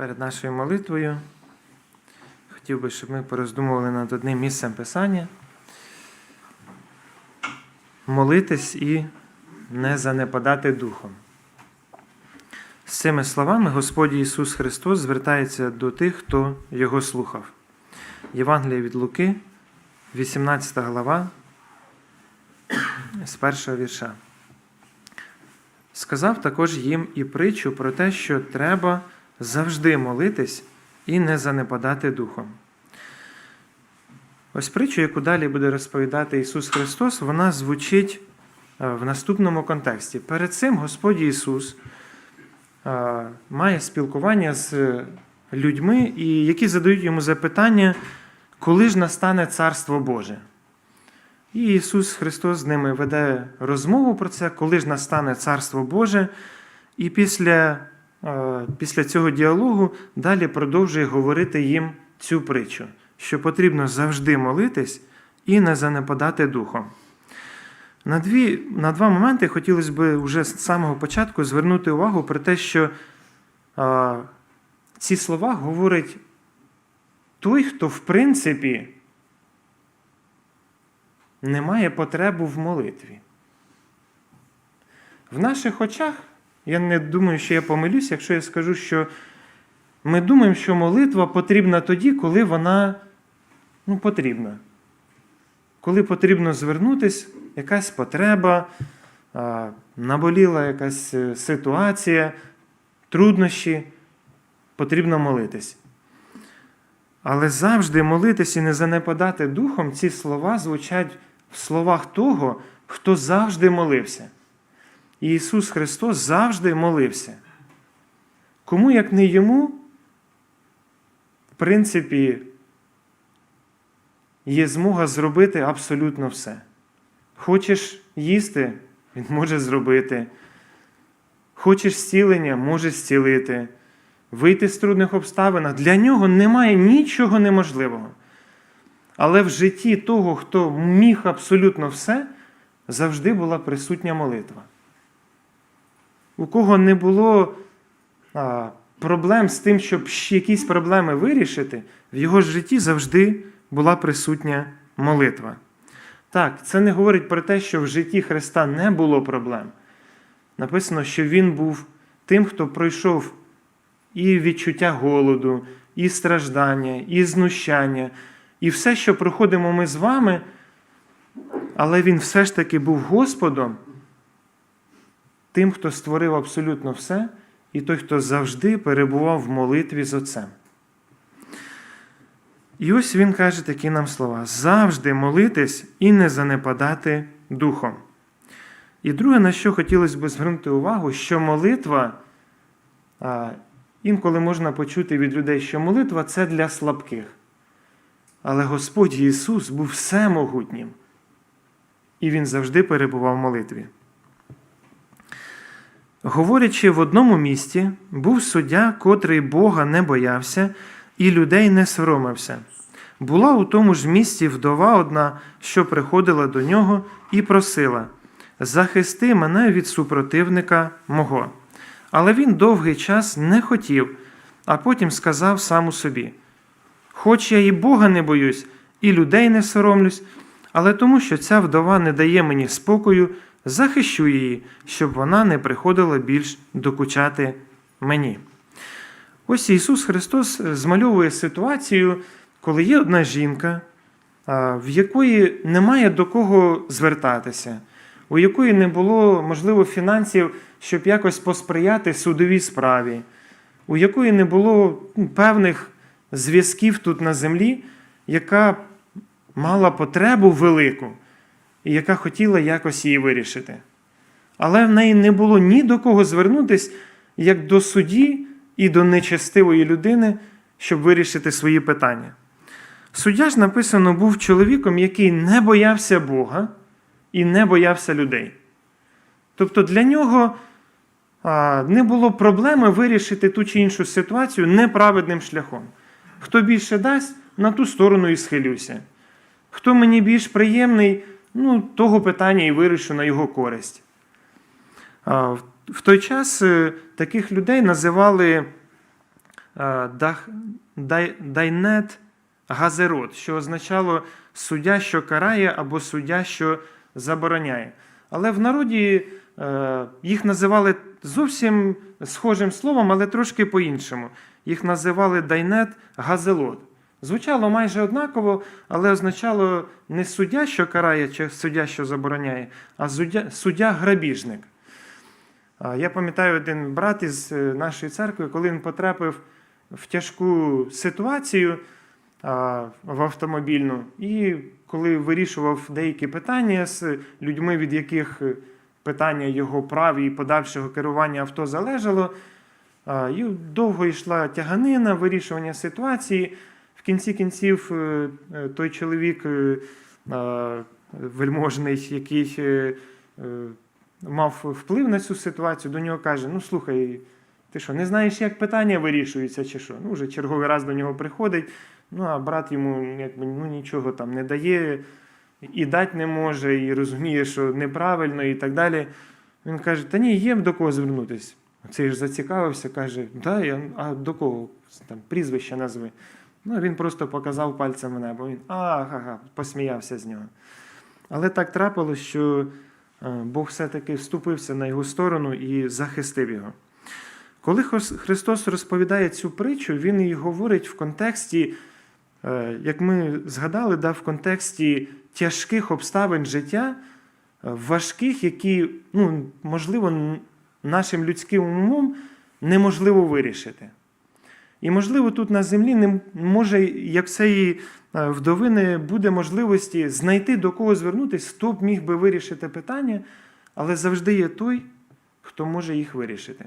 Перед нашою молитвою хотів би, щоб ми пороздумували над одним місцем Писання. Молитись і не занепадати духом. З цими словами Господь Ісус Христос звертається до тих, хто Його слухав. Євангелія від Луки, 18 глава, з першого вірша. Сказав також їм і притчу про те, що треба завжди молитись і не занепадати духом. Ось притчу, яку далі буде розповідати Ісус Христос, вона звучить е, в наступному контексті. Перед цим Господь Ісус е, має спілкування з людьми, і які задають йому запитання, коли ж настане Царство Боже. І Ісус Христос з ними веде розмову про це, коли ж настане Царство Боже. І після, після цього діалогу далі продовжує говорити їм цю притчу, що потрібно завжди молитись і не занепадати духом. На, дві, на два моменти хотілося б вже з самого початку звернути увагу про те, що е, ці слова говорить той, хто в принципі не має потреби в молитві. В наших очах, я не думаю, що я помилюсь, якщо я скажу, що ми думаємо, що молитва потрібна тоді, коли вона ну, потрібна. Коли потрібно звернутися, якась потреба, наболіла якась е, ситуація, труднощі, потрібно молитись. Але завжди молитись і не занепадати духом, ці слова звучать в словах того, хто завжди молився. І Ісус Христос завжди молився. Кому, як не йому, в принципі, є змога зробити абсолютно все. Хочеш їсти, Він може зробити. Хочеш зцілення, може зцілити. Вийти з трудних обставин. Для нього немає нічого неможливого. Але в житті того, хто міг абсолютно все, завжди була присутня молитва. У кого не було а, проблем з тим, щоб якісь проблеми вирішити, в його житті завжди була присутня молитва. Так, це не говорить про те, що в житті Христа не було проблем. Написано, що Він був тим, хто пройшов і відчуття голоду, і страждання, і знущання, і все, що проходимо ми з вами, але Він все ж таки був Господом, тим, хто створив абсолютно все, і той, хто завжди перебував в молитві з Отцем. І ось він каже такі нам слова: завжди молитись і не занепадати духом. І друге, на що хотілося б звернути увагу, що молитва, інколи можна почути від людей, що молитва це для слабких. Але Господь Ісус був всемогутнім, і Він завжди перебував в молитві. Говорячи в одному місті, був суддя, котрий Бога не боявся і людей не соромився. Була у тому ж місті вдова одна, що приходила до нього і просила: Захисти мене від супротивника мого. Але він довгий час не хотів, а потім сказав сам у собі: Хоч я і Бога не боюсь, і людей не соромлюсь, але тому, що ця вдова не дає мені спокою, захищу її, щоб вона не приходила більш докучати мені. Ось Ісус Христос змальовує ситуацію, коли є одна жінка, в якої немає до кого звертатися, у якої не було, можливо, фінансів, щоб якось посприяти судовій справі, у якої не було ну, певних зв'язків тут на землі, яка мала потребу велику і яка хотіла якось її вирішити. Але в неї не було ні до кого звернутися, як до судді і до нечестивої людини, щоб вирішити свої питання. Суддя ж написано був чоловіком, який не боявся Бога і не боявся людей. Тобто для нього не було проблеми вирішити ту чи іншу ситуацію неправедним шляхом. Хто більше дасть, на ту сторону і схилюся. Хто мені більш приємний, ну, того питання і вирішу на його користь. В той час е, таких людей називали е, Дайнет Газерот, що означало суддя, що карає, або суддя, що забороняє. Але в народі е, їх називали зовсім схожим словом, але трошки по-іншому. Їх називали Дайнет Газелот. Звучало майже однаково, але означало не суддя, що карає, чи суддя, що забороняє, а суддя, суддя грабіжник. Я пам'ятаю один брат із е, нашої церкви, коли він потрапив в тяжку ситуацію в автомобільну, і коли вирішував деякі питання з людьми, від яких е, питання його прав і подальшого керування авто залежало, і довго йшла тяганина, вирішування ситуації. Кінці кінців е, е, той чоловік е, вельможний, який мав вплив на цю ситуацію, до нього каже: Ну слухай, ти що, не знаєш, як питання вирішуються, чи що? Ну, вже черговий раз до нього приходить. Ну, а брат йому якби, ну, нічого там не дає, і дати не може, і розуміє, що неправильно, і так далі. Він каже: Та ні, є до кого звернутися. Цей ж зацікавився, каже, да, я, а до кого? Там, прізвище назви. Ну, він просто показав пальцем в небо. Він ага, посміявся з нього. Але так трапилось, що е, Бог все-таки вступився на його сторону і захистив його. Коли Христос розповідає цю притчу, він її говорить в контексті, е, як ми згадали, да, в контексті тяжких обставин життя, е, важких, які, ну, можливо, нашим людським умом неможливо вирішити. І, можливо, тут на землі не може, як цієї е, вдови не буде можливості знайти до кого звернутися, хто б міг би вирішити питання, але завжди є той, хто може їх вирішити.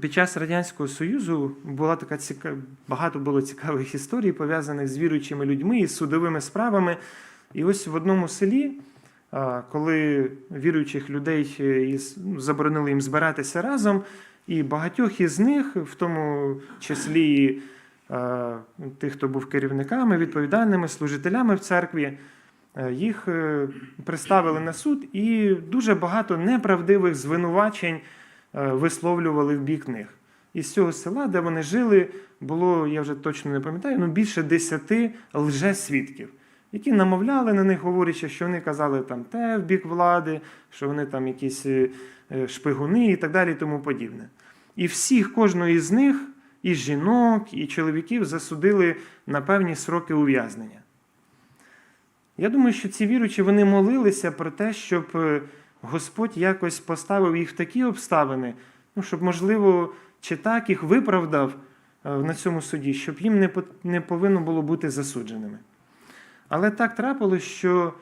Під час Радянського Союзу була така ціка... багато було цікавих історій, пов'язаних з віруючими людьми і судовими справами. І ось в одному селі, коли віруючих людей е, заборонили їм збиратися разом, і багатьох із них, в тому числі е, тих, хто був керівниками, відповідальними служителями в церкві, е, їх е, представили на суд, і дуже багато неправдивих звинувачень висловлювали в бік них. Із цього села, де вони жили, було, я вже точно не пам'ятаю, ну більше десяти лжесвідків, які намовляли на них, говорячи, що вони казали там те в бік влади, що вони там якісь е, е, шпигуни і так далі, і тому подібне. І всіх, кожного із них, і жінок, і чоловіків засудили на певні сроки ув'язнення. Я думаю, що ці віручі вони молилися про те, щоб е, Господь якось поставив їх в такі обставини, ну, щоб, можливо, чи так їх виправдав на цьому суді, щоб їм не повинно було бути засудженими. Але так трапилось, що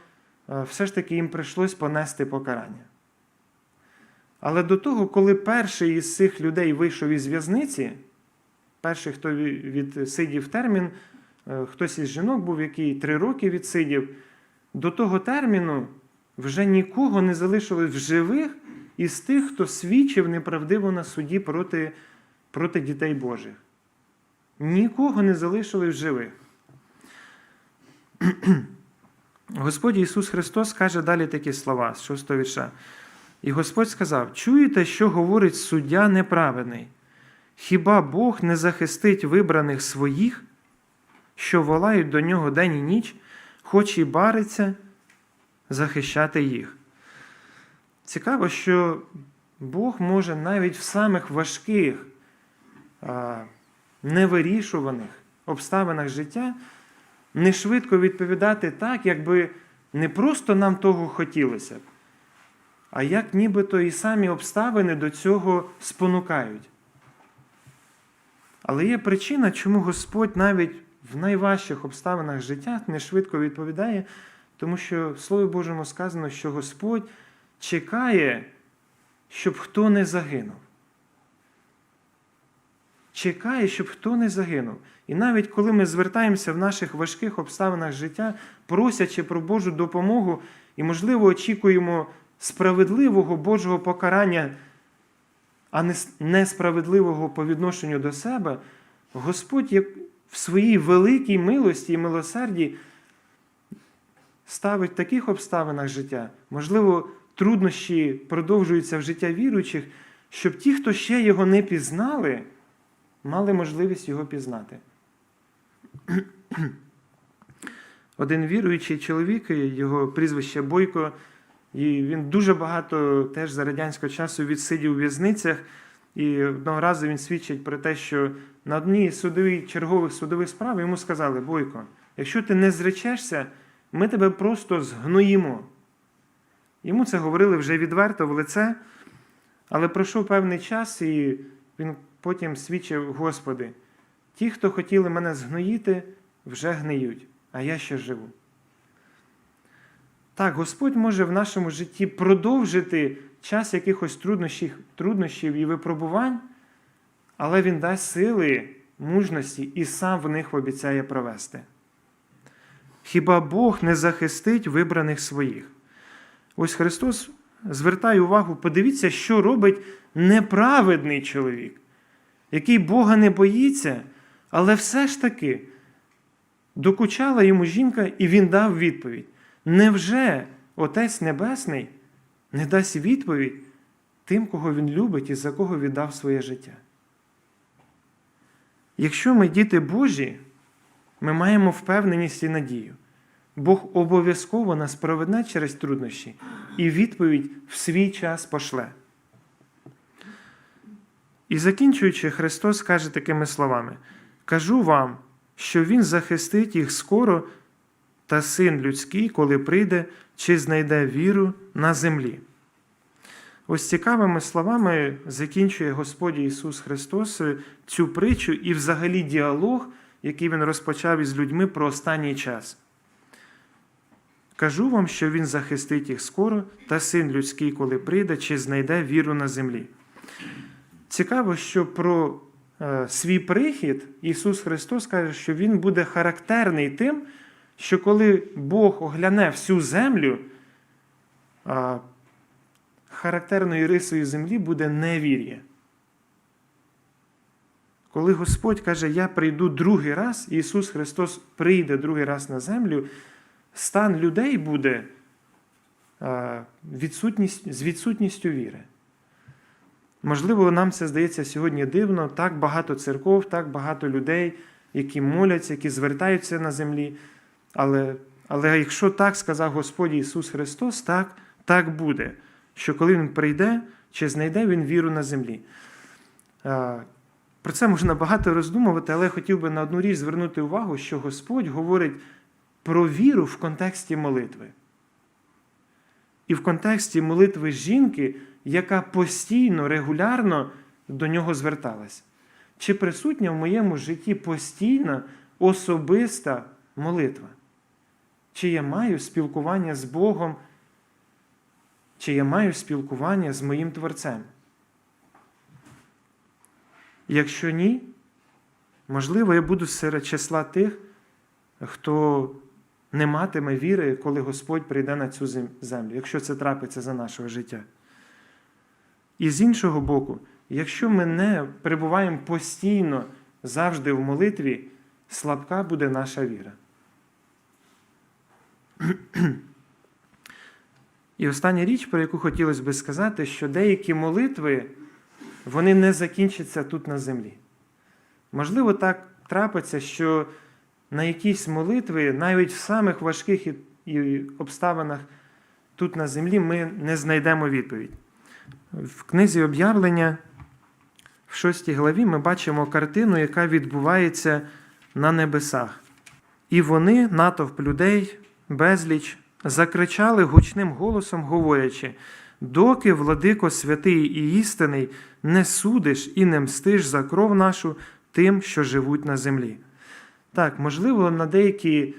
е, все ж таки їм прийшлось понести покарання. Але до того, коли перший із цих людей вийшов із в'язниці, перший, хто відсидів термін, е, хтось із жінок був, який три роки відсидів, до того терміну вже нікого не залишилось в живих із тих, хто свідчив неправдиво на суді проти, проти дітей Божих. Нікого не залишилось в живих. Господь Ісус Христос каже далі такі слова з 6 вірша. І Господь сказав: Чуєте, що говорить суддя неправедний? Хіба Бог не захистить вибраних своїх, що волають до нього день і ніч, хоч і бариться захищати їх? Цікаво, що Бог може навіть в самих важких, невирішуваних обставинах життя не швидко відповідати так, якби не просто нам того хотілося а як нібито і самі обставини до цього спонукають. Але є причина, чому Господь навіть в найважчих обставинах життя не швидко відповідає, тому що в Слові Божому сказано, що Господь чекає, щоб хто не загинув. Чекає, щоб хто не загинув. І навіть коли ми звертаємося в наших важких обставинах життя, просячи про Божу допомогу і, можливо, очікуємо справедливого Божого покарання, а не несправедливого по відношенню до себе, Господь в своїй великій милості і милосерді ставить в таких обставинах життя, можливо, труднощі продовжуються в життя віруючих, щоб ті, хто ще його не пізнали, мали можливість його пізнати. Один віруючий чоловік, його прізвище Бойко, і він дуже багато теж за радянського часу відсидів у в'язницях. І одного разу він свідчить про те, що на одній з судових, чергових судових справ йому сказали: Бойко, якщо ти не зречешся, ми тебе просто згноїмо. Йому це говорили вже відверто в лице, але пройшов певний час, і він потім свідчив: Господи, ті, хто хотіли мене згноїти, вже гниють, а я ще живу. Так, Господь може в нашому житті продовжити час якихось труднощів, труднощів і випробувань, але Він дасть сили, мужності і сам в них обіцяє провести. Хіба Бог не захистить вибраних своїх? Ось Христос звертає увагу, подивіться, що робить неправедний чоловік, який Бога не боїться, але все ж таки докучала йому жінка, і він дав відповідь. Невже Отець Небесний не дасть відповідь тим, кого Він любить і за кого віддав своє життя? Якщо ми діти Божі, ми маємо впевненість і надію. Бог обов'язково нас проведе через труднощі і відповідь в свій час пошле. І закінчуючи, Христос каже такими словами: Кажу вам, що Він захистить їх скоро, та син людський, коли прийде, чи знайде віру на землі. Ось цікавими словами закінчує Господь Ісус Христос цю притчу і взагалі діалог, який Він розпочав із людьми про останній час. Кажу вам, що Він захистить їх скоро, та син людський, коли прийде, чи знайде віру на землі. Цікаво, що про е, свій прихід Ісус Христос каже, що Він буде характерний тим, що коли Бог огляне всю землю, е, характерною рисою землі буде невір'я. Коли Господь каже, я прийду другий раз, Ісус Христос прийде другий раз на землю, стан людей буде е, відсутність, з відсутністю віри. Можливо, нам це здається сьогодні дивно, так багато церков, так багато людей, які моляться, які звертаються на землі. Але але якщо так сказав Господь Ісус Христос, так, так буде, що коли Він прийде, чи знайде Він віру на землі. Про це можна багато роздумувати, але я хотів би на одну річ звернути увагу, що Господь говорить про віру в контексті молитви. І в контексті молитви жінки, яка постійно, регулярно до нього зверталась. Чи присутня в моєму житті постійна особиста молитва? Чи я маю спілкування з Богом, чи я маю спілкування з моїм Творцем? Якщо ні, можливо, я буду серед числа тих, хто не матиме віри, коли Господь прийде на цю землю, якщо це трапиться за нашого життя. І з іншого боку, якщо ми не перебуваємо постійно завжди в молитві, слабка буде наша віра. І остання річ, про яку хотілося би сказати, що деякі молитви вони не закінчаться тут на землі. Можливо, так трапиться, що на якісь молитви, навіть в самих важких обставинах тут на землі, ми не знайдемо відповідь. В книзі об'явлення, в шостій главі, ми бачимо картину, яка відбувається на небесах. І вони, натовп людей, безліч, закричали гучним голосом, говорячи: доки, владико святий і істинний, не судиш і не мстиш за кров нашу тим, що живуть на землі. Так, можливо, на деякі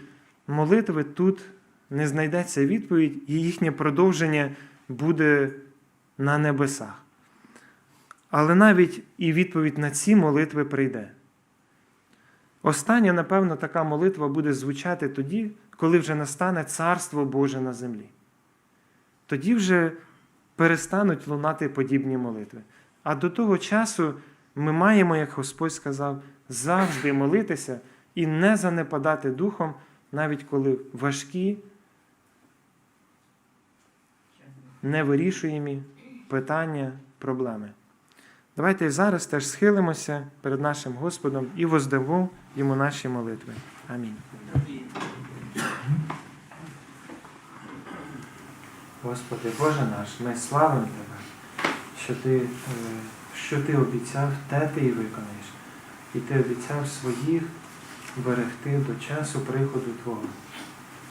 молитви тут не знайдеться відповідь, і їхнє продовження буде на небесах. Але навіть і відповідь на ці молитви прийде. Остання, напевно, така молитва буде звучати тоді, коли вже настане Царство Боже на землі. Тоді вже перестануть лунати подібні молитви. А до того часу ми маємо, як Господь сказав, завжди молитися і не занепадати духом, навіть коли важкі, невирішуємі питання, проблеми. Давайте зараз теж схилимося перед нашим Господом і воздамо йому наші молитви. Амінь. Господи, Боже наш, ми славимо Тебе, що Ти, е, що ти обіцяв, те ти і виконаєш. І Ти обіцяв своїх берегти до часу приходу Твого,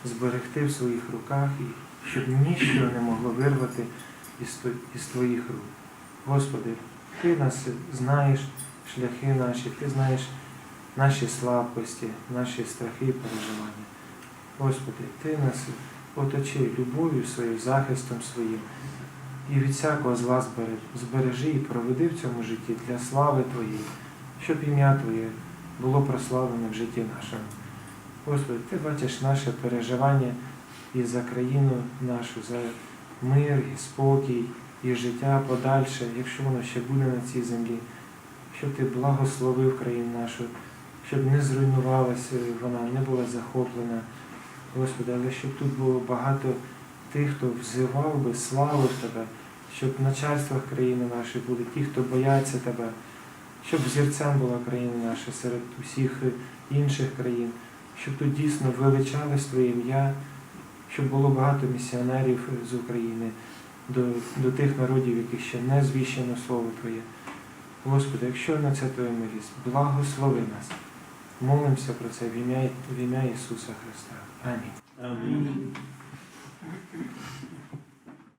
зберегти в своїх руках, щоб ніщо не могло вирвати із, Твоїх рук. Господи, Ти нас знаєш, шляхи наші, Ти знаєш наші слабкості, наші страхи і переживання. Господи, Ти нас оточи любов'ю своєю, захистом своїм, і від всякого зла збере- збережи і проведи в цьому житті для слави Твоєї, щоб ім'я Твоє було прославлене в житті нашому. Господи, Ти бачиш наше переживання і за країну нашу, за мир і спокій, і життя подальше, якщо воно ще буде на цій землі, щоб Ти благословив країну нашу, щоб не зруйнувалася вона, не була захоплена. Господи, але щоб тут було багато тих, хто взивав би, славив Тебе, щоб в начальствах країни нашої були ті, хто бояться Тебе, щоб зірцем була країна наша серед усіх інших країн, щоб тут дійсно величалось Твоє ім'я, щоб було багато місіонерів з України до, до тих народів, яких ще не звіщено Слово Твоє. Господи, якщо на це Твоя милість, благослови нас. Молимося про це в ім'я в ім'я Ісуса Христа. Амінь. Амінь.